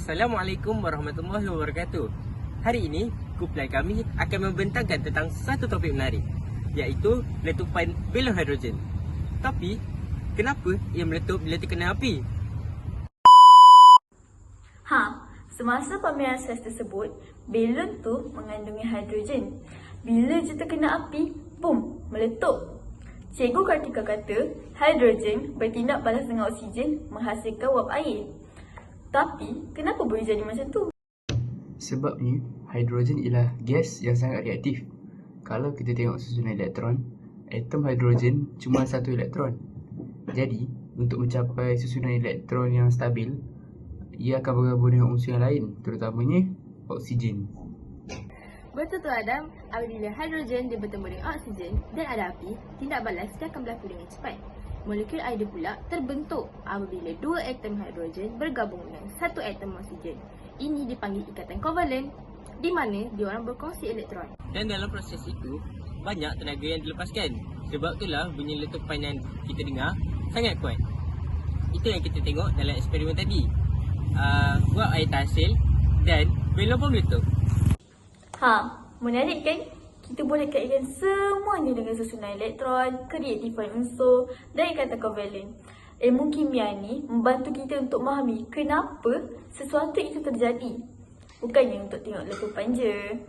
Assalamualaikum warahmatullahi wabarakatuh. Hari ini, kumpulan kami akan membentangkan tentang satu topik menarik iaitu letupan belon hidrogen. Tapi, kenapa ia meletup bila terkena api? Ha, semasa pameran saiz tersebut, belon tu mengandungi hidrogen. Bila je terkena api, boom, meletup. Cikgu Kartika kata, hidrogen bertindak balas dengan oksigen menghasilkan wap air. Tapi, kenapa boleh jadi macam tu? Sebabnya, hidrogen ialah gas yang sangat reaktif. Kalau kita tengok susunan elektron, atom hidrogen cuma satu elektron. Jadi, untuk mencapai susunan elektron yang stabil, ia akan bergabung dengan unsur yang lain, terutamanya oksigen. Betul tu Adam, apabila hidrogen dia bertemu dengan oksigen dan ada api, tindak balas dia akan berlaku dengan cepat. Molekul air pula terbentuk apabila dua atom hidrogen bergabung dengan satu atom oksigen. Ini dipanggil ikatan kovalen di mana diorang berkongsi elektron. Dan dalam proses itu, banyak tenaga yang dilepaskan. Sebab itulah bunyi letupan yang kita dengar sangat kuat. Itu yang kita tengok dalam eksperimen tadi. Uh, buat air terhasil dan belon pun meletup. Ha, menarik kan? Kita boleh kaitkan semuanya dengan susunan elektron, kereaktifan unsur dan ikatan kovalen. Ilmu kimia ni membantu kita untuk memahami kenapa sesuatu itu terjadi. Bukannya untuk tengok letupan je.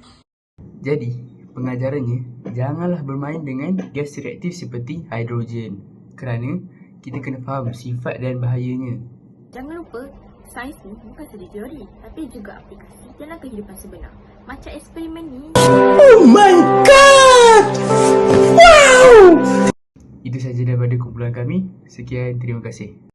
Jadi, pengajarannya, janganlah bermain dengan gas reaktif seperti hidrogen. Kerana kita kena faham sifat dan bahayanya. Jangan lupa, sains ni bukan sahaja teori tapi juga aplikasi dalam kehidupan sebenar. Macam eksperimen ni, Itu sahaja daripada kumpulan kami. Sekian, terima kasih.